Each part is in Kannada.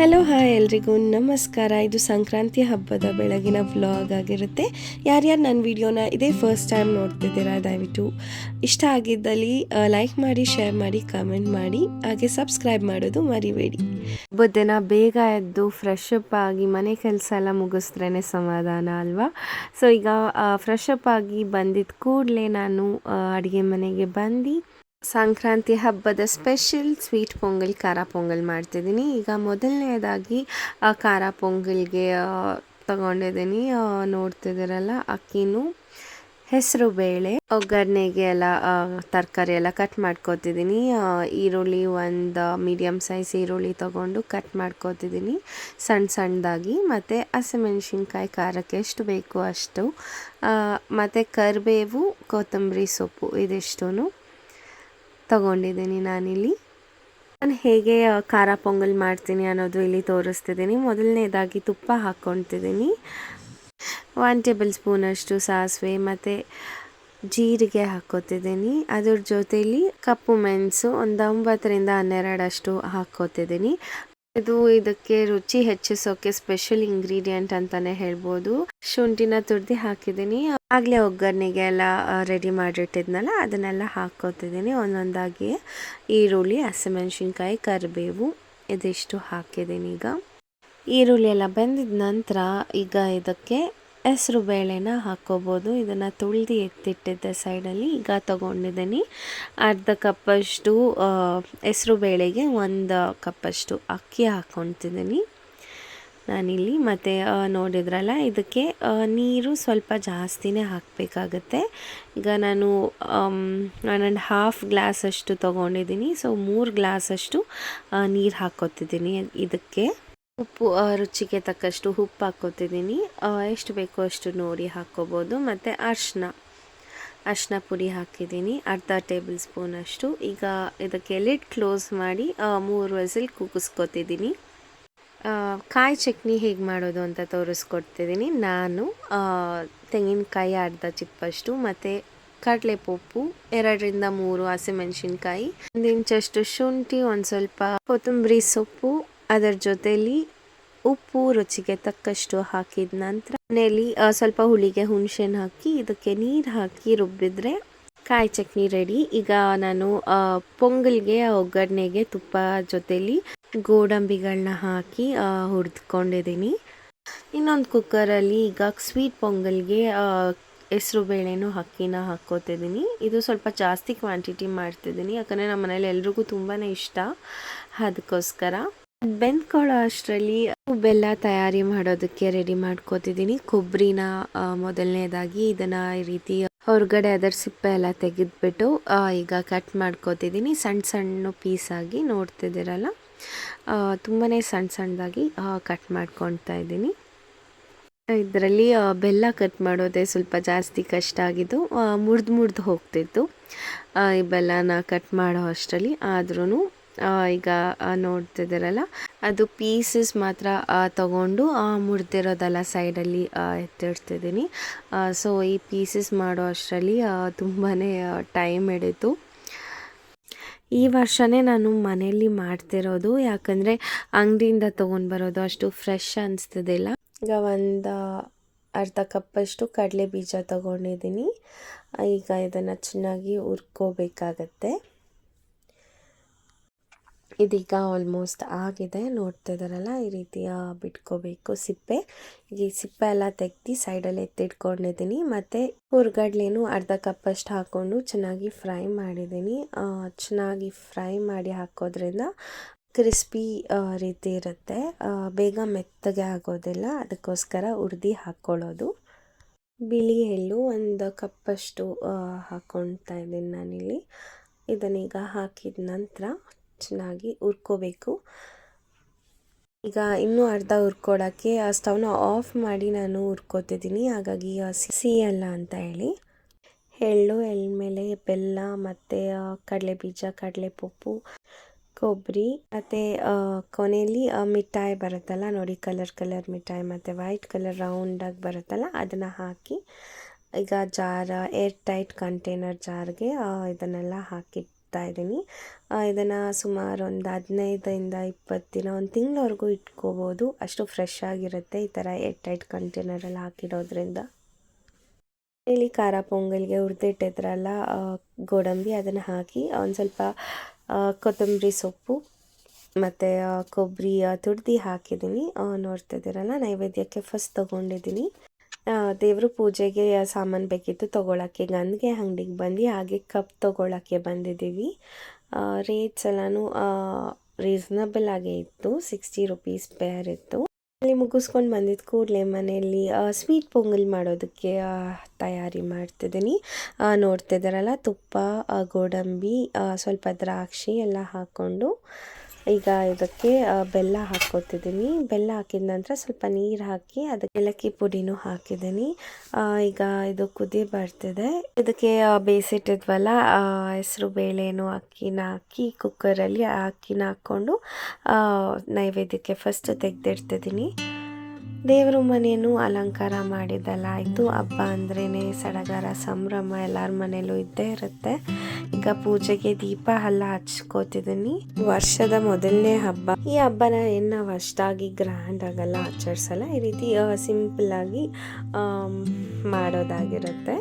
ಹಲೋ ಹಾಯ್ ಎಲ್ರಿಗೂ. ನಮಸ್ಕಾರ. ಇದು ಸಂಕ್ರಾಂತಿ ಹಬ್ಬದ ಬೆಳಗಿನ ವ್ಲಾಗ್ ಆಗಿರುತ್ತೆ. ಯಾರ್ಯಾರು ನನ್ನ ವಿಡಿಯೋನ ಇದೇ ಫಸ್ಟ್ ಟೈಮ್ ನೋಡ್ತಿದ್ದೀರಾ, ದಯವಿಟ್ಟು ಇಷ್ಟ ಆಗಿದ್ದಲ್ಲಿ ಲೈಕ್ ಮಾಡಿ ಶೇರ್ ಮಾಡಿ ಕಮೆಂಟ್ ಮಾಡಿ, ಹಾಗೆ ಸಬ್ಸ್ಕ್ರೈಬ್ ಮಾಡೋದು ಮರಿಬೇಡಿ. ದಿನ ಬೇಗ ಎದ್ದು ಫ್ರೆಶ್ ಅಪ್ ಆಗಿ ಮನೆ ಕೆಲಸ ಎಲ್ಲ ಮುಗಿಸ್ದ್ರೇ ಸಮಾಧಾನ ಅಲ್ವಾ? ಸೊ ಈಗ ಫ್ರೆಶ್ ಅಪ್ ಆಗಿ ಬಂದಿದ್ದ ಕೂಡಲೇ ನಾನು ಅಡುಗೆ ಮನೆಗೆ ಬಂದು ಸಂಕ್ರಾಂತಿ ಹಬ್ಬದ ಸ್ಪೆಷಲ್ ಸ್ವೀಟ್ ಪೊಂಗಲ್, ಖಾರ ಪೊಂಗಲ್ ಮಾಡ್ತಿದ್ದೀನಿ. ಈಗ ಮೊದಲನೇದಾಗಿ ಖಾರ ಪೊಂಗಲ್ಗೆ ತಗೊಂಡಿದ್ದೀನಿ. ನೋಡ್ತಿದ್ದೀರಲ್ಲ, ಅಕ್ಕಿನೂ ಹೆಸರು ಬೇಳೆ, ಒಗ್ಗರಣೆಗೆ ಎಲ್ಲ ತರಕಾರಿ ಎಲ್ಲ ಕಟ್ ಮಾಡ್ಕೋತಿದ್ದೀನಿ. ಈರುಳ್ಳಿ ಒಂದು ಮೀಡಿಯಮ್ ಸೈಜ್ ಈರುಳ್ಳಿ ತೊಗೊಂಡು ಕಟ್ ಮಾಡ್ಕೋತಿದ್ದೀನಿ. ಸಣ್ಣ ಸಣ್ಣದಾಗಿ. ಮತ್ತು ಹಸಿಮೆಣ್ಸಿನ್ಕಾಯಿ ಖಾರಕ್ಕೆ ಎಷ್ಟು ಬೇಕು ಅಷ್ಟು. ಮತ್ತು ಕರಿಬೇವು, ಕೊತ್ತಂಬರಿ ಸೊಪ್ಪು ಇದಿಷ್ಟು ತಗೊಂಡಿದ್ದೀನಿ ನಾನಿಲ್ಲಿ. ನಾನು ಹೇಗೆ ಖಾರ ಪೊಂಗಲ್ ಮಾಡ್ತೀನಿ ಅನ್ನೋದು ಇಲ್ಲಿ ತೋರಿಸ್ತಿದ್ದೀನಿ. ಮೊದಲನೇದಾಗಿ ತುಪ್ಪ ಹಾಕ್ಕೊತಿದ್ದೀನಿ ಒನ್ ಟೇಬಲ್ ಸ್ಪೂನಷ್ಟು ಸಾಸಿವೆ ಮತ್ತು ಜೀರಿಗೆ ಹಾಕ್ಕೋತಿದ್ದೀನಿ. ಅದ್ರ ಜೊತೆಯಲ್ಲಿ ಕಪ್ಪು ಮೆಣಸು ಒಂದು ಒಂಬತ್ತರಿಂದ ಹನ್ನೆರಡಷ್ಟು ಹಾಕ್ಕೋತಿದ್ದೀನಿ. ಇದು ಇದಕ್ಕೆ ರುಚಿ ಹೆಚ್ಚಿಸೋಕೆ ಸ್ಪೆಷಲ್ ಇಂಗ್ರೀಡಿಯೆಂಟ್ ಅಂತಾನೆ ಹೇಳ್ಬೋದು. ಶುಂಠಿನ ತುರ್ದಿ ಹಾಕಿದ್ದೀನಿ. ಆಗ್ಲೇ ಒಗ್ಗರಣೆಗೆ ಎಲ್ಲ ರೆಡಿ ಮಾಡಿಟ್ಟಿದ್ನಲ್ಲ, ಅದನ್ನೆಲ್ಲ ಹಾಕೋತಿದ್ದೀನಿ ಒಂದೊಂದಾಗಿ ಈರುಳ್ಳಿ, ಹಸಿಮೆಣಸಿನ್ಕಾಯಿ, ಕರಿಬೇವು ಇದಿಷ್ಟು ಹಾಕಿದ್ದೀನಿ ಈಗ. ಈರುಳ್ಳಿ ಎಲ್ಲ ಬೆಂದಿದ ನಂತರ ಈಗ ಇದಕ್ಕೆ ಹೆಸರು ಬೇಳೆನ ಹಾಕ್ಕೋಬೋದು ಇದನ್ನು ತುಳಿದು ಎತ್ತಿಟ್ಟಿದ್ದೆ ಸೈಡಲ್ಲಿ ಈಗ ತೊಗೊಂಡಿದ್ದೀನಿ. ಅರ್ಧ ಕಪ್ಪಷ್ಟು ಹೆಸರು ಬೇಳೆಗೆ ಒಂದು ಕಪ್ಪಷ್ಟು ಅಕ್ಕಿ ಹಾಕ್ಕೊತಿದ್ದೀನಿ ನಾನಿಲ್ಲಿ ಮತ್ತು ನೋಡಿದ್ರಲ್ಲ, ಇದಕ್ಕೆ ನೀರು ಸ್ವಲ್ಪ ಜಾಸ್ತಿನೇ ಹಾಕಬೇಕಾಗತ್ತೆ. ಈಗ ನಾನು ಒನ್ ಆ್ಯಂಡ್ ಹಾಫ್ ಗ್ಲಾಸಷ್ಟು ತೊಗೊಂಡಿದ್ದೀನಿ. ಸೊ ಮೂರು ಗ್ಲಾಸಷ್ಟು ನೀರು ಹಾಕ್ಕೊತಿದ್ದೀನಿ ಇದಕ್ಕೆ. ಉಪ್ಪು ರುಚಿಗೆ ತಕ್ಕಷ್ಟು ಉಪ್ಪು ಹಾಕ್ಕೋತಿದ್ದೀನಿ. ಎಷ್ಟು ಬೇಕೋ ಅಷ್ಟು ನೋಡಿ ಹಾಕ್ಕೋಬೋದು. ಮತ್ತು ಅರ್ಶಿನ ಅರ್ಶಿನ ಪುಡಿ ಹಾಕಿದ್ದೀನಿ. ಅರ್ಧ ಟೇಬಲ್ ಸ್ಪೂನ್ ಅಷ್ಟು. ಈಗ ಇದಕ್ಕೆ ಲಿಡ್ ಕ್ಲೋಸ್ ಮಾಡಿ ಮೂರು ವಸಲ್ ಕೂಗಿಸ್ಕೊತಿದ್ದೀನಿ ಕಾಯಿ ಚಟ್ನಿ ಹೇಗೆ ಮಾಡೋದು ಅಂತ ತೋರಿಸ್ಕೊಡ್ತಿದ್ದೀನಿ. ನಾನು ತೆಂಗಿನಕಾಯಿ ಅರ್ಧ ಚಿಪ್ಪಷ್ಟು, ಮತ್ತು ಕಡಲೆಪಪ್ಪು, ಎರಡರಿಂದ ಮೂರು ಹಸಿಮೆಣಸಿನ್ಕಾಯಿ, ಒಂದು ಇಂಚಷ್ಟು ಶುಂಠಿ, ಒಂದು ಸ್ವಲ್ಪ ಕೊತ್ತಂಬರಿ ಸೊಪ್ಪು ಅದರ ಜೊತೆಯಲ್ಲಿ ಉಪ್ಪು ರುಚಿಗೆ ತಕ್ಕಷ್ಟು ಹಾಕಿದ ನಂತರ ಮನೆಯಲ್ಲಿ ಸ್ವಲ್ಪ ಹುಳಿಗೆ ಹುಣಸೇನ ಹಾಕಿ, ಇದಕ್ಕೆ ನೀರು ಹಾಕಿ ರುಬ್ಬಿದ್ರೆ ಕಾಯಿ ಚಟ್ನಿ ರೆಡಿ ಈಗ ನಾನು ಪೊಂಗಲ್ಗೆ, ಒಗ್ಗರಣೆಗೆ, ತುಪ್ಪ ಜೊತೆಯಲ್ಲಿ ಗೋಡಂಬಿಗಳನ್ನ ಹಾಕಿ ಹುರಿದ್ಕೊಂಡಿದ್ದೀನಿ ಇನ್ನೊಂದು ಕುಕ್ಕರಲ್ಲಿ ಈಗ ಸ್ವೀಟ್ ಪೊಂಗಲ್ಗೆ ಹೆಸರು ಬೇಳೆನೂ ಅಕ್ಕಿನ ಹಾಕ್ಕೋತಿದ್ದೀನಿ ಇದು ಸ್ವಲ್ಪ ಜಾಸ್ತಿ ಕ್ವಾಂಟಿಟಿ ಮಾಡ್ತಿದ್ದೀನಿ ಯಾಕಂದರೆ ನಮ್ಮ ಮನೇಲಿ ಎಲ್ರಿಗೂ ತುಂಬಾ ಇಷ್ಟ. ಅದಕ್ಕೋಸ್ಕರ ಬೆಂದ್ಕೊಳ್ಳೋ ಅಷ್ಟರಲ್ಲಿ ಬೆಲ್ಲ ತಯಾರಿ ಮಾಡೋದಕ್ಕೆ ರೆಡಿ ಮಾಡ್ಕೋತಿದ್ದೀನಿ. ಕೊಬ್ಬರಿನ ಮೊದಲನೇದಾಗಿ ಇದನ್ನು ಈ ರೀತಿ ಹೊರಗಡೆ ಅದರ ಸಿಪ್ಪೆ ಎಲ್ಲ ತೆಗೆದ್ಬಿಟ್ಟು ಈಗ ಕಟ್ ಮಾಡ್ಕೋತಿದ್ದೀನಿ. ಸಣ್ಣ ಸಣ್ಣ ಪೀಸಾಗಿ ನೋಡ್ತಿದ್ದೀರಲ್ಲ? ತುಂಬಾ ಸಣ್ಣ ಸಣ್ಣದಾಗಿ ಕಟ್ ಮಾಡ್ಕೊತಾ ಇದ್ದೀನಿ. ಇದರಲ್ಲಿ ಬೆಲ್ಲ ಕಟ್ ಮಾಡೋದೇ ಸ್ವಲ್ಪ ಜಾಸ್ತಿ ಕಷ್ಟ ಆಗಿದ್ದು ಮುರಿದು ಮುರಿದು ಹೋಗ್ತಿತ್ತು. ಈ ಬೆಲ್ಲನ ಕಟ್ ಮಾಡೋ ಅಷ್ಟರಲ್ಲಿ ಆದ್ರೂ ಈಗ ನೋಡ್ತಿದ್ದೀರಲ್ಲ? ಅದು ಪೀಸಸ್ ಮಾತ್ರ ತಗೊಂಡು ಮುರಿದಿರೋದೆಲ್ಲ ಸೈಡಲ್ಲಿ ಎತ್ತಿಡ್ತಿದ್ದೀನಿ. ಸೊ ಈ ಪೀಸಸ್ ಮಾಡೋ ಅಷ್ಟರಲ್ಲಿ ತುಂಬಾ ಟೈಮ್ ಹಿಡಿತು. ಈ ವರ್ಷವೇ ನಾನು ಮನೆಯಲ್ಲಿ ಮಾಡ್ತಿರೋದು, ಯಾಕಂದರೆ ಅಂಗಡಿಯಿಂದ ತೊಗೊಂಡು ಬರೋದು ಅಷ್ಟು ಫ್ರೆಶ್ ಅನಿಸ್ತಿದ್ದಿಲ್ಲ. ಈಗ ಒಂದು ಅರ್ಧ ಕಪ್ಪಷ್ಟು ಕಡಲೆ ಬೀಜ ತಗೊಂಡಿದ್ದೀನಿ. ಈಗ ಇದನ್ನು ಚೆನ್ನಾಗಿ ಹುರ್ಕೋಬೇಕಾಗತ್ತೆ. ಇದೀಗ ಆಲ್ಮೋಸ್ಟ್ ಆಗಿದೆ. ನೋಡ್ತಾ ಇದ್ದಾರಲ್ಲ ಈ ರೀತಿಯ ಬಿಟ್ಕೋಬೇಕು ಸಿಪ್ಪೆ. ಈ ಸಿಪ್ಪೆ ಎಲ್ಲ ತೆಗ್ದು ಸೈಡಲ್ಲಿ ಎತ್ತಿಟ್ಕೊಂಡಿದ್ದೀನಿ. ಮತ್ತು ಹುರ್ಗಡ್ಲೇನು ಅರ್ಧ ಕಪ್ಪಷ್ಟು ಹಾಕ್ಕೊಂಡು ಚೆನ್ನಾಗಿ ಫ್ರೈ ಮಾಡಿದ್ದೀನಿ. ಚೆನ್ನಾಗಿ ಫ್ರೈ ಮಾಡಿ ಹಾಕೋದ್ರಿಂದ ಕ್ರಿಸ್ಪಿ ರೀತಿ ಇರುತ್ತೆ. ಬೇಗ ಮೆತ್ತಗೆ ಆಗೋದಿಲ್ಲ. ಅದಕ್ಕೋಸ್ಕರ ಉರ್ದಿ ಹಾಕ್ಕೊಳ್ಳೋದು. ಬಿಳಿ ಎಳ್ಳು ಒಂದು ಕಪ್ಪಷ್ಟು ಹಾಕ್ಕೊಳ್ತಾ ಇದ್ದೀನಿ ನಾನಿಲ್ಲಿ. ಇದನ್ನೀಗ ಹಾಕಿದ ನಂತರ ಚೆನ್ನಾಗಿ ಹುರ್ಕೋಬೇಕು. ಈಗ ಇನ್ನೂ ಅರ್ಧ ಹುರ್ಕೊಳಕ್ಕೆ ಆ ಸ್ಟವ್ನ ಆಫ್ ಮಾಡಿ ನಾನು ಹುರ್ಕೋತಿದ್ದೀನಿ ಹಾಗಾಗಿ ಸಿಹಿಯಲ್ಲ ಅಂತ ಹೇಳಿ. ಎಳ್ಳು, ಎಳ್ಮೇಲೆ, ಬೆಲ್ಲ ಮತ್ತು ಕಡಲೆ ಬೀಜ ಕಡಲೆ ಪಪ್ಪು ಕೊಬ್ಬರಿ ಮತ್ತು ಕೊನೆಯಲ್ಲಿ ಮಿಠಾಯಿ ಬರುತ್ತಲ್ಲ ನೋಡಿ ಕಲರ್ ಕಲರ್ ಮಿಠಾಯಿ ಮತ್ತು ವೈಟ್ ಕಲರ್ ರೌಂಡಾಗಿ ಬರುತ್ತಲ್ಲ ಅದನ್ನು ಹಾಕಿ ಈಗ ಜಾರ ಏರ್ ಟೈಟ್ ಕಂಟೈನರ್ ಜಾರ್ಗೆ ಇದನ್ನೆಲ್ಲ ಹಾಕಿ ಇಡ್ತಾ ಇದ್ದೀನಿ. ಇದನ್ನು ಸುಮಾರು ಒಂದು ಹದಿನೈದರಿಂದ ಇಪ್ಪತ್ತು ದಿನ, ಒಂದು ತಿಂಗಳವರೆಗೂ ಇಟ್ಕೋಬೋದು. ಅಷ್ಟು ಫ್ರೆಶ್ ಆಗಿರುತ್ತೆ ಈ ಥರ ಏಟ್ ಟೈಟ್ ಕಂಟೈನರಲ್ಲಿ ಹಾಕಿರೋದ್ರಿಂದ ಇಲ್ಲಿ ಖಾರ ಪೊಂಗಲ್ಗೆ ಹುರಿದಿಟ್ಟಿದ್ರಲ್ಲ ಗೋಡಂಬಿ ಅದನ್ನು ಹಾಕಿ, ಒಂದು ಸ್ವಲ್ಪ ಕೊತ್ತಂಬರಿ ಸೊಪ್ಪು ಮತ್ತು ಕೊಬ್ಬರಿ ತುರ್ದು ಹಾಕಿದ್ದೀನಿ. ನೋಡ್ತಾ ನೋಡ್ತಿದ್ದೀರಲ್ಲ ನೈವೇದ್ಯಕ್ಕೆ ಫಸ್ಟ್ ತೊಗೊಂಡಿದ್ದೀನಿ. ದೇವ್ರ ಪೂಜೆಗೆ ಸಾಮಾನು ಬೇಕಿತ್ತು ತೊಗೊಳಕ್ಕೆ. ಗಂದಿಗೆ ಅಂಗಡಿಗೆ ಬಂದು ಹಾಗೆ ಕಪ್ ತೊಗೊಳಕ್ಕೆ ಬಂದಿದ್ದೀವಿ. ರೇಟ್ಸ್ ಎಲ್ಲನೂ ರೀಸನಬಲ್ ಆಗೇ ಇತ್ತು ಸಿಕ್ಸ್ಟಿ ರುಪೀಸ್ ಪೇರ್ ಇತ್ತು. ಅಲ್ಲಿ ಮುಗಿಸ್ಕೊಂಡು ಬಂದಿದ್ದ ಕೂಡಲೇ ಮನೆಯಲ್ಲಿ ಸ್ವೀಟ್ ಪೊಂಗಲ್ ಮಾಡೋದಕ್ಕೆ ತಯಾರಿ ಮಾಡ್ತಿದ್ದೀನಿ. ನೋಡ್ತಿದ್ದಾರಲ್ಲ ತುಪ್ಪ ಗೋಡಂಬಿ ಸ್ವಲ್ಪ ದ್ರಾಕ್ಷಿ ಎಲ್ಲ ಹಾಕ್ಕೊಂಡು ಈಗ ಇದಕ್ಕೆ ಬೆಲ್ಲ ಹಾಕ್ಕೊತಿದ್ದೀನಿ. ಬೆಲ್ಲ ಹಾಕಿದ ನಂತರ ಸ್ವಲ್ಪ ನೀರು ಹಾಕಿ ಅದಕ್ಕೆ ಏಲಕ್ಕಿ ಪುಡಿನೂ ಹಾಕಿದ್ದೀನಿ. ಈಗ ಇದು ಕುದಿ ಬರ್ತಿದೆ. ಇದಕ್ಕೆ ಬೇಯಿಸಿಟ್ಟಿದ್ವಲ್ಲ ಹೆಸರು ಬೇಳೆನೂ ಅಕ್ಕಿನ ಹಾಕಿ ಕುಕ್ಕರಲ್ಲಿ ಅಕ್ಕಿನ ಹಾಕ್ಕೊಂಡು ನೈವೇದ್ಯಕ್ಕೆ ಫಸ್ಟ್ ತೆಗೆದಿಡ್ತಿದ್ದೀನಿ. ದೇವ್ರ ಮನೆಯೂ ಅಲಂಕಾರ ಮಾಡಿದ್ದಲ್ಲ ಆಯಿತು ಹಬ್ಬ ಅಂದ್ರೇ ಸಡಗರ, ಸಂಭ್ರಮ, ಎಲ್ಲರ ಮನೇಲೂ ಇದ್ದೇ ಇರುತ್ತೆ. ಈಗ ಪೂಜೆಗೆ ದೀಪ ಎಲ್ಲ ಹಚ್ಕೋತಿದ್ದೀನಿ ವರ್ಷದ ಮೊದಲನೇ ಹಬ್ಬ. ಈ ಹಬ್ಬನ ಏನು ನಾವು ಅಷ್ಟಾಗಿ ಗ್ರ್ಯಾಂಡ್ ಆಗಲ್ಲ, ಆಚರಿಸಲ್ಲ, ಈ ರೀತಿ ಸಿಂಪಲ್ ಆಗಿ ಮಾಡೋದಾಗಿರುತ್ತೆ.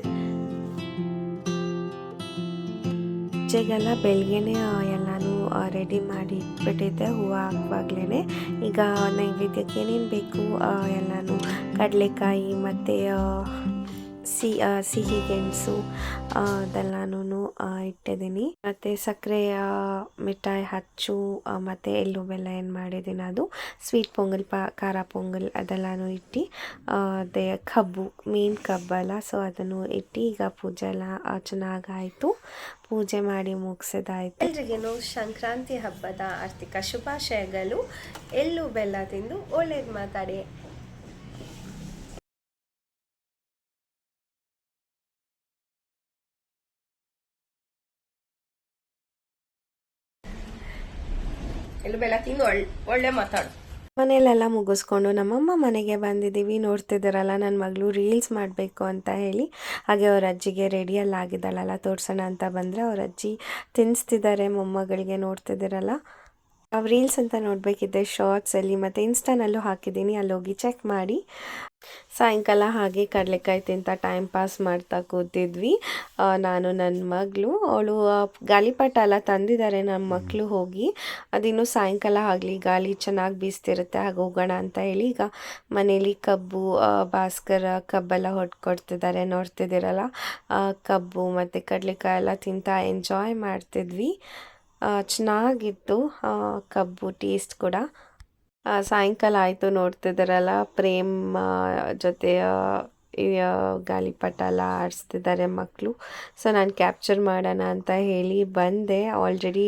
ಪೂಜೆಗೆಲ್ಲ ಬೆಳಗ್ಗೆನೆ ಎಲ್ಲನೂ ರೆಡಿ ಮಾಡಿ ಇಟ್ಬಿಟ್ಟಿದ್ದೆ, ಹೂವು ಹಾಕುವಾಗ್ಲೇ ಈಗ ನೈವೇದ್ಯಕ್ಕೆ ಏನೇನು ಬೇಕು ಎಲ್ಲನೂ ಕಡಲೆಕಾಯಿ ಮತ್ತು ಸಿ ಸಿಹಿ ಗೆಣಸು ಅದೆಲ್ಲನೂ ಇಟ್ಟಿದ್ದೀನಿ. ಮತ್ತು ಸಕ್ಕರೆಯ ಮಿಠಾಯಿ ಹಚ್ಚು ಮತ್ತು ಎಳ್ಳು ಬೆಲ್ಲ ಏನು ಮಾಡಿದ್ದೀನಿ ಅದು. ಸ್ವೀಟ್ ಪೊಂಗಲ್, ಪ, ಖಾರ ಪೊಂಗಲ್ ಅದೆಲ್ಲನೂ ಇಟ್ಟು ಅದೇ ಕಬ್ಬು ಮೇನ್ ಕಬ್ಬಲ್ಲ ಸೊ ಅದನ್ನು ಇಟ್ಟು ಈಗ ಪೂಜೆ ಎಲ್ಲ ಚೆನ್ನಾಗಾಯಿತು. ಪೂಜೆ ಮಾಡಿ ಮುಗಿಸೋದಾಯಿತು. ಎಲ್ರಿಗೇನು ಸಂಕ್ರಾಂತಿ ಹಬ್ಬದ ಆರ್ಥಿಕ ಶುಭಾಶಯಗಳು. ಎಳ್ಳು ಬೆಲ್ಲ ತಿಂದು ಒಳ್ಳೇದು ಮಾತಾಡಿ. ಬೆಲ್ಲ ಒಳ್ಳೆ ಮಾತಾಡು. ಮನೆಯಲ್ಲೆಲ್ಲ ಮುಗಿಸ್ಕೊಂಡು ನಮ್ಮಮ್ಮ ಮನೆಗೆ ಬಂದಿದ್ದೀವಿ ನೋಡ್ತಿದ್ದಾರಲ್ಲ ನನ್ನ ಮಗಳು ರೀಲ್ಸ್ ಮಾಡಬೇಕು ಅಂತ ಹೇಳಿ. ಹಾಗೆ ಅವ್ರ ಅಜ್ಜಿಗೆ ರೆಡಿಯಲ್ಲಿ ಆಗಿದ್ದಾಳಲ್ಲ, ತೋರಿಸೋಣ ಅಂತ ಬಂದರೆ ಅವ್ರ ಅಜ್ಜಿ ತಿನ್ನಿಸ್ತಿದ್ದಾರೆ ಮೊಮ್ಮಗಳಿಗೆ ನೋಡ್ತಿದ್ದೀರಲ್ಲ. ನಾವು ರೀಲ್ಸ್ ಅಂತ ನೋಡಬೇಕಿದ್ದೆ ಶಾರ್ಟ್ಸಲ್ಲಿ ಮತ್ತು ಇನ್ಸ್ಟಾನಲ್ಲೂ ಹಾಕಿದ್ದೀನಿ ಅಲ್ಲಿ ಹೋಗಿ ಚೆಕ್ ಮಾಡಿ. ಸಾಯಂಕಾಲ ಹಾಗೆ ಕಡಲೆಕಾಯಿ ತಿಂತ ಟೈಮ್ ಪಾಸ್ ಮಾಡ್ತಾ ಕೂತಿದ್ವಿ. ನಾನು ನನ್ನ ಮಗಳು ಅವಳು ಗಾಳಿಪಟ ಎಲ್ಲ ತಂದಿದ್ದಾರೆ ನನ್ನ ಮಕ್ಕಳು ಹೋಗಿ. ಅದಿನ್ನು ಸಾಯಂಕಾಲ ಆಗಲಿ ಗಾಳಿ ಚೆನ್ನಾಗಿ ಬೀಸ್ತಿರುತ್ತೆ ಹಾಗೆ ಹೋಗೋಣ ಅಂತ ಹೇಳಿ ಈಗ ಮನೇಲಿ ಕಬ್ಬು ಭಾಸ್ಕರ ಕಬ್ಬೆಲ್ಲ ಹೊಡ್ಕೊಡ್ತಿದ್ದಾರೆ. ನೋಡ್ತಿದ್ದೀರಲ್ಲ? ಕಬ್ಬು ಮತ್ತು ಕಡಲೆಕಾಯಿ ಎಲ್ಲ ತಿಂತ ಎಂಜಾಯ್ ಮಾಡ್ತಿದ್ವಿ. ಚೆನ್ನಾಗಿತ್ತು. ಕಬ್ಬು ಟೇಸ್ಟ್ ಕೂಡ. ಸಾಯಂಕಾಲ ಆಯಿತು ನೋಡ್ತಿದ್ದಾರಲ್ಲ ಪ್ರೇಮ್ ಜೊತೆ ಗಾಳಿಪಟ ಎಲ್ಲ ಆಡಿಸ್ತಿದ್ದಾರೆ ಮಕ್ಕಳು ಸೊ ನಾನು ಕ್ಯಾಪ್ಚರ್ ಮಾಡೋಣ ಅಂತ ಹೇಳಿ ಬಂದೆ. ಆಲ್ರೆಡಿ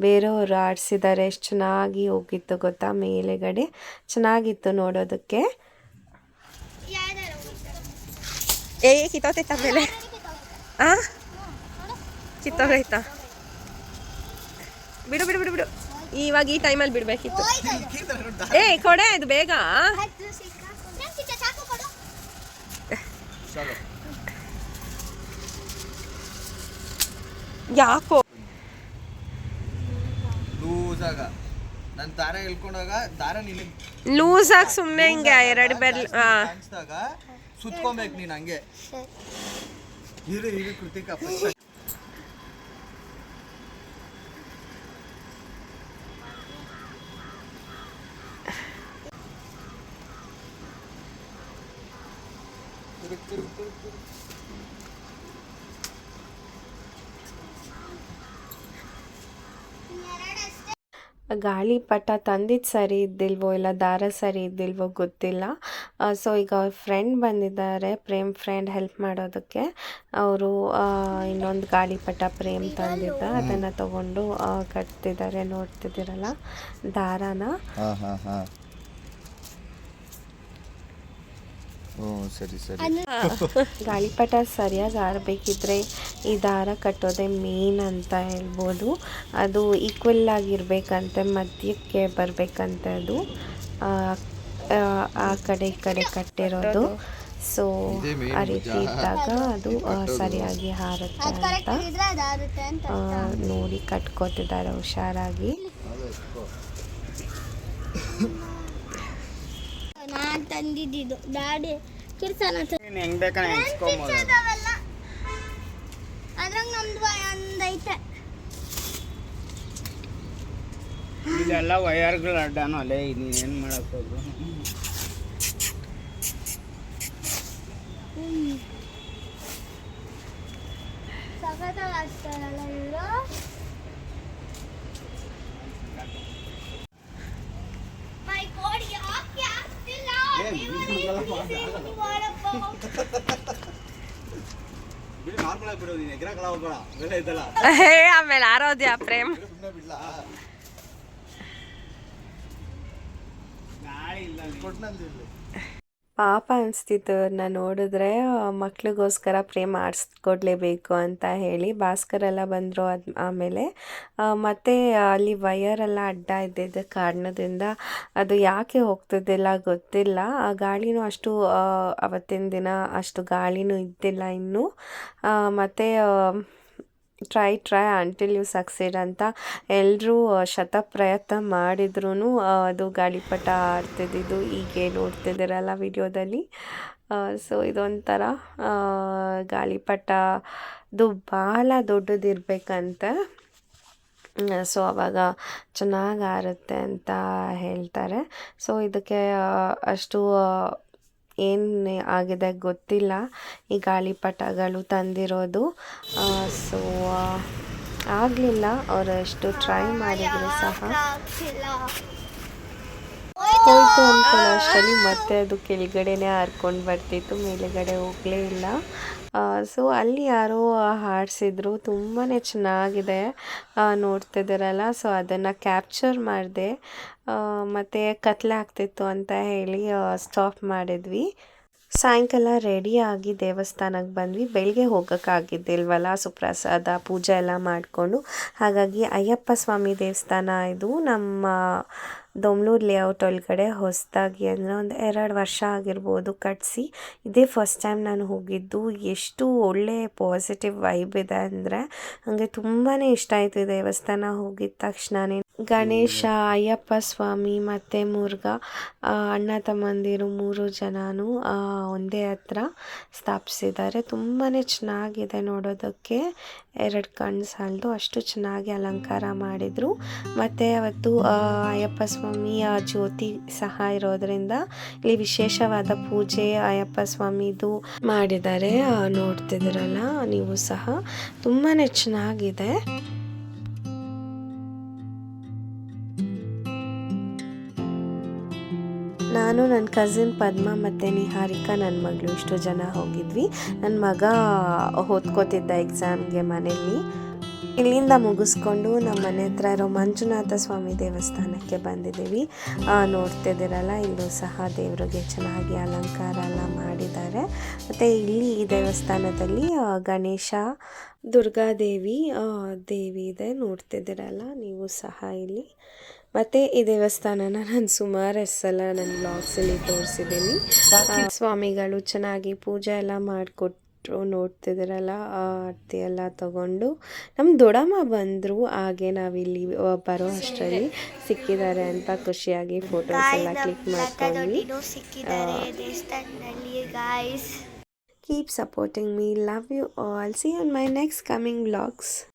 ಬೇರೆಯವರು ಆಡಿಸಿದ್ದಾರೆ ಎಷ್ಟು ಚೆನ್ನಾಗಿ ಹೋಗಿತ್ತು ಗೊತ್ತಾ ಮೇಲೆಗಡೆ? ಚೆನ್ನಾಗಿತ್ತು ನೋಡೋದಕ್ಕೆ. ಏ ಕಿತ್ತೋತೈತ ಮೇಲೆ ಆ? ಕಿತ್ತೋಗೈತಾ? ಬಿಡು ಬಿಡು ಬಿಡು ಬಿಡು. ಇವಾಗ ಈ ಟೈಮಲ್ಲಿ ಬಿಡ್ಬೇಕಿತ್ತು. ಏ ಕೊಡೆ ಇದು ಬೇಗ. ಯಾಕೋ? ಲೂಸ್ ಆಗ. ನಾನು ದಾರ ಎಳ್ಕೊಂಡಾಗ ದಾರ ನಿನಗೆ ಲೂಸ್ ಆಗಿ ಸುಮ್ಮನೆ ಹಿಂಗೆ ಎರಡು ಬೆಲ್ ಸುತ್ಕೊಬೇಕು ನೀನು ಹಂಗೆ. ಇರು ಇರು ಕೃತಿಕ ಗಾಳಿಪಟ ತಂದಿದ್ದು ಸರಿ ಇದ್ದಿಲ್ವೋ ಇಲ್ಲ ದಾರ ಸರಿ ಇದ್ದಿಲ್ವೋ ಗೊತ್ತಿಲ್ಲ. ಸೊ ಈಗ ಅವ್ರ ಫ್ರೆಂಡ್ ಬಂದಿದ್ದಾರೆ ಪ್ರೇಮ್ ಫ್ರೆಂಡ್ ಹೆಲ್ಪ್ ಮಾಡೋದಕ್ಕೆ. ಅವರು ಇನ್ನೊಂದು ಗಾಳಿಪಟ ಪ್ರೇಮ್ ತಂದಿದ್ದ. ಅದನ್ನು ತಗೊಂಡು ಕಟ್ತಿದ್ದಾರೆ ನೋಡ್ತಿದ್ದೀರಲ್ಲ ದಾರಾನ. ಸರಿ ಸರಿ. ಗಾಳಿಪಟ ಸರಿಯಾಗಿ ಆರಬೇಕಿದ್ರೆ ಈ ದಾರ ಕಟ್ಟೋದೇ ಮೇನ್ ಅಂತ ಹೇಳ್ಬೋದು. ಅದು ಈಕ್ವಲ್ ಆಗಿರ್ಬೇಕಂತೆ ಮಧ್ಯಕ್ಕೆ ಬರಬೇಕಂತೆ ಅದು. ಆ, ಕಡೆ ಈ ಕಡೆ ಕಟ್ಟಿರೋದು. ಸೊ ಆ ರೀತಿ ಇದ್ದಾಗ ಅದು ಸರಿಯಾಗಿ ಹಾರುತ್ತೆ ಅಂತ. ನೋಡಿ ಕಟ್ಕೋತಿದ್ದಾರೆ ಹುಷಾರಾಗಿ. ನಾನ್ ತಂದಿದ್ದು. ಡ್ಯಾಡಿ ಕಿರ್ಸನ ಹೆಂಗ್ ಬೇಕಾನ ಅದ್ರಾಗ ನಮ್ದು ಒಂದೈತೆ ಇದೆಲ್ಲ ವಯರ್ಗಳ ಅಡ್ಡಾನು ಅಲ್ಲೇ ನೀನು ಏನ್ ಮಾಡಕ್ ಹೋದ್ರು? ಸಖತ್ತಾಗಿ ಆಗ್ತಾರಲ್ಲ ಇವರು ಮೈ ಕೋಡಿ ಯಾಕೆ ಆಗ್ತಿಲ್ಲ ಮಾಡಪ್ಪ ಬಿಡಿ ನಾರ್ಮಲ್ ಬಿಡು ನೀನು ಎಗ್ರಕಳ ಹೋಗ್ಬೇಡ ಬೆಲೆ ಇದ್ದಲ್ಲ ಹೇ ಆಮೇಲೆ ಆರೋದ್ಯ ಪ್ರೇಮ್. ಇಲ್ಲ ಪಾಪ ಅನಿಸ್ತಿತ್ತು. ಅವ್ರನ್ನ ನೋಡಿದ್ರೆ ಮಕ್ಳಿಗೋಸ್ಕರ ಪ್ರೇಮ್ ಮಾಡಿಸ್ಕೊಡ್ಲೇಬೇಕು ಅಂತ ಹೇಳಿ ಭಾಸ್ಕರ್ ಎಲ್ಲ ಬಂದರು ಅದು, ಆಮೇಲೆ ಮತ್ತು ಅಲ್ಲಿ ವಯರೆಲ್ಲ ಅಡ್ಡ ಇದ್ದಿದ್ದ ಕಾರಣದಿಂದ ಅದು ಯಾಕೆ ಹೋಗ್ತಿದ್ದಿಲ್ಲ ಗೊತ್ತಿಲ್ಲ. ಆ ಗಾಳಿನೂ ಅಷ್ಟು ಅವತ್ತಿನ ದಿನ ಅಷ್ಟು ಗಾಳಿನೂ ಇದ್ದಿಲ್ಲ ಇನ್ನೂ. ಮತ್ತೆ try try until you succeed ಅಂತ ಎಲ್ಲರೂ ಶತ ಪ್ರಯತ್ನ ಮಾಡಿದ್ರೂ ಅದು ಗಾಳಿಪಟ ಆಡ್ತಿದ್ದಿದ್ದು ಹೀಗೆ ನೋಡ್ತಿದ್ದೀರಲ್ಲ ವಿಡಿಯೋದಲ್ಲಿ. ಸೊ ಇದೊಂಥರ ಗಾಳಿಪಟದು ಭಾಳ ದೊಡ್ಡದಿರ್ಬೇಕಂತೆ. ಸೊ ಅವಾಗ ಚೆನ್ನಾಗಿ ಆರುತ್ತೆ ಅಂತ ಹೇಳ್ತಾರೆ. ಸೊ ಇದಕ್ಕೆ ಅಷ್ಟು ಏನು ಆಗಿದೆ ಗೊತ್ತಿಲ್ಲ. ಈ ಗಾಳಿಪಟಗಳು ತಂದಿರೋದು. ಸೊ ಆಗಲಿಲ್ಲ. ಅವರು ಎಷ್ಟು ಟ್ರೈ ಮಾಡಿದ್ರು ಸಹ. ಹೋಯ್ತು ಅಂದ್ಕೊಳ್ಳೋ ಅಷ್ಟರಲ್ಲಿ ಮತ್ತೆ ಅದು ಕೆಳಗಡೆನೆ ಹಾರ್ಕೊಂಡು ಬರ್ತಿತ್ತು. ಮೇಲುಗಡೆ ಹೋಗಲೇ ಇಲ್ಲ. ಸೊ ಅಲ್ಲಿ ಯಾರೋ ಹಾಡಿಸಿದ್ರು. ತುಂಬಾ ಚೆನ್ನಾಗಿದೆ. ನೋಡ್ತಿದ್ದೀರಲ್ಲ? ಸೊ ಅದನ್ನು ಕ್ಯಾಪ್ಚರ್ ಮಾಡಿದೆ. ಮತ್ತು ಕತ್ಲೆ ಆಗ್ತಿತ್ತು ಅಂತ ಹೇಳಿ ಸ್ಟಾಪ್ ಮಾಡಿದ್ವಿ. ಸಾಯಂಕಾಲ ರೆಡಿಯಾಗಿ ದೇವಸ್ಥಾನಕ್ಕೆ ಬಂದ್ವಿ. ಬೆಳಗ್ಗೆ ಹೋಗೋಕ್ಕಾಗಿದ್ದಿಲ್ವಲ್ಲ, ಸುಪ್ರಸಾದ, ಪೂಜೆ ಎಲ್ಲ ಮಾಡಿಕೊಂಡು. ಹಾಗಾಗಿ ಅಯ್ಯಪ್ಪ ಸ್ವಾಮಿ ದೇವಸ್ಥಾನ ಇದು. ನಮ್ಮ ದೊಮ್ಲೂರು ಲೇಔಟ್ ಒಳಗಡೆ ಹೊಸದಾಗಿ ಅಂದರೆ ಒಂದು ಎರಡು ವರ್ಷ ಆಗಿರ್ಬೋದು ಕಟ್ಟಿಸಿ ಇದೇ ಫಸ್ಟ್ ಟೈಮ್ ನಾನು ಹೋಗಿದ್ದು. ಎಷ್ಟು ಒಳ್ಳೆ ಪಾಸಿಟಿವ್ ವೈಬ್ ಇದೆ ಅಂದರೆ ನನಗೆ ತುಂಬಾ ಇಷ್ಟ ಆಯಿತು ದೇವಸ್ಥಾನ ಹೋಗಿದ ತಕ್ಷಣನೇ. ಗಣೇಶ ಅಯ್ಯಪ್ಪ ಸ್ವಾಮಿ ಮತ್ತು ಮುರುಘಾ ಅಣ್ಣ ತಮ್ಮಂದಿರು ಮೂರು ಜನನೂ ಒಂದೇ ಹತ್ರ ಸ್ಥಾಪಿಸಿದ್ದಾರೆ. ತುಂಬಾ ಚೆನ್ನಾಗಿದೆ ನೋಡೋದಕ್ಕೆ. ಎರಡು ಕಣ್ಣು ಸಾಲದು, ಅಷ್ಟು ಚೆನ್ನಾಗಿ ಅಲಂಕಾರ ಮಾಡಿದರು. ಮತ್ತು ಅವತ್ತು ಅಯ್ಯಪ್ಪ ಸ್ವಾಮಿಯ ಜ್ಯೋತಿ ಸಹ ಇರೋದರಿಂದ ಇಲ್ಲಿ ವಿಶೇಷವಾದ ಪೂಜೆ ಅಯ್ಯಪ್ಪ ಸ್ವಾಮಿದು ಮಾಡಿದ್ದಾರೆ. ನೋಡ್ತಿದ್ದೀರಲ್ಲ, ನೀವು ಸಹ. ತುಂಬಾ ಚೆನ್ನಾಗಿದೆ. ನಾನು ನನ್ನ ಕಸಿನ್ ಪದ್ಮ ಮತ್ತು ನಿಹಾರಿಕಾ ನನ್ನ ಮಗಳು ಇಷ್ಟು ಜನ ಹೋಗಿದ್ವಿ. ನನ್ನ ಮಗ ಓದ್ಕೋತಿದ್ದ ಎಕ್ಸಾಮ್ಗೆ ಮನೆಯಲ್ಲಿ ಇಲ್ಲಿಂದ ಮುಗಿಸ್ಕೊಂಡು ನಮ್ಮ ಮನೆ ಹತ್ರ ಇರೋ ಮಂಜುನಾಥ ಸ್ವಾಮಿ ದೇವಸ್ಥಾನಕ್ಕೆ ಬಂದಿದ್ದೀವಿ. ನೋಡ್ತಿದ್ದೀರಲ್ಲ, ಇಲ್ಲೂ ಸಹ ದೇವರಿಗೆ ಚೆನ್ನಾಗಿ ಅಲಂಕಾರ ಎಲ್ಲ ಮಾಡಿದ್ದಾರೆ. ಮತ್ತು ಇಲ್ಲಿ ಈ ದೇವಸ್ಥಾನದಲ್ಲಿ ಗಣೇಶ, ದುರ್ಗಾದೇವಿ ದೇವಿ ಇದೆ, ನೋಡ್ತಿದ್ದೀರಲ್ಲ, ನೀವು ಸಹ ಇಲ್ಲಿ. ಮತ್ತು ಈ ದೇವಸ್ಥಾನನ ನಾನು ಸುಮಾರು ಸಲ ನನ್ನ ಬ್ಲಾಗ್ಸಲ್ಲಿ ತೋರಿಸಿದ್ದೀನಿ. ಸ್ವಾಮಿಗಳು ಚೆನ್ನಾಗಿ ಪೂಜೆ ಎಲ್ಲ ಮಾಡಿಕೊಟ್ಟು ನೋಡ್ತಿದ್ರಲ್ಲ ಆ ಆರತಿ ಎಲ್ಲ ತಗೊಂಡು. ನಮ್ಮ ದೊಡಮ್ಮ ಬಂದರು ಹಾಗೆ ನಾವಿಲ್ಲಿ ಬರೋ ಅಷ್ಟರಲ್ಲಿ ಸಿಕ್ಕಿದ್ದಾರೆ ಅಂತ ಖುಷಿಯಾಗಿ ಫೋಟೋಸ್ ಎಲ್ಲ ಕ್ಲಿಕ್ ಮಾಡ್ಕೊಂಡ್ವಿ keep supporting me love you all see on my next coming blogs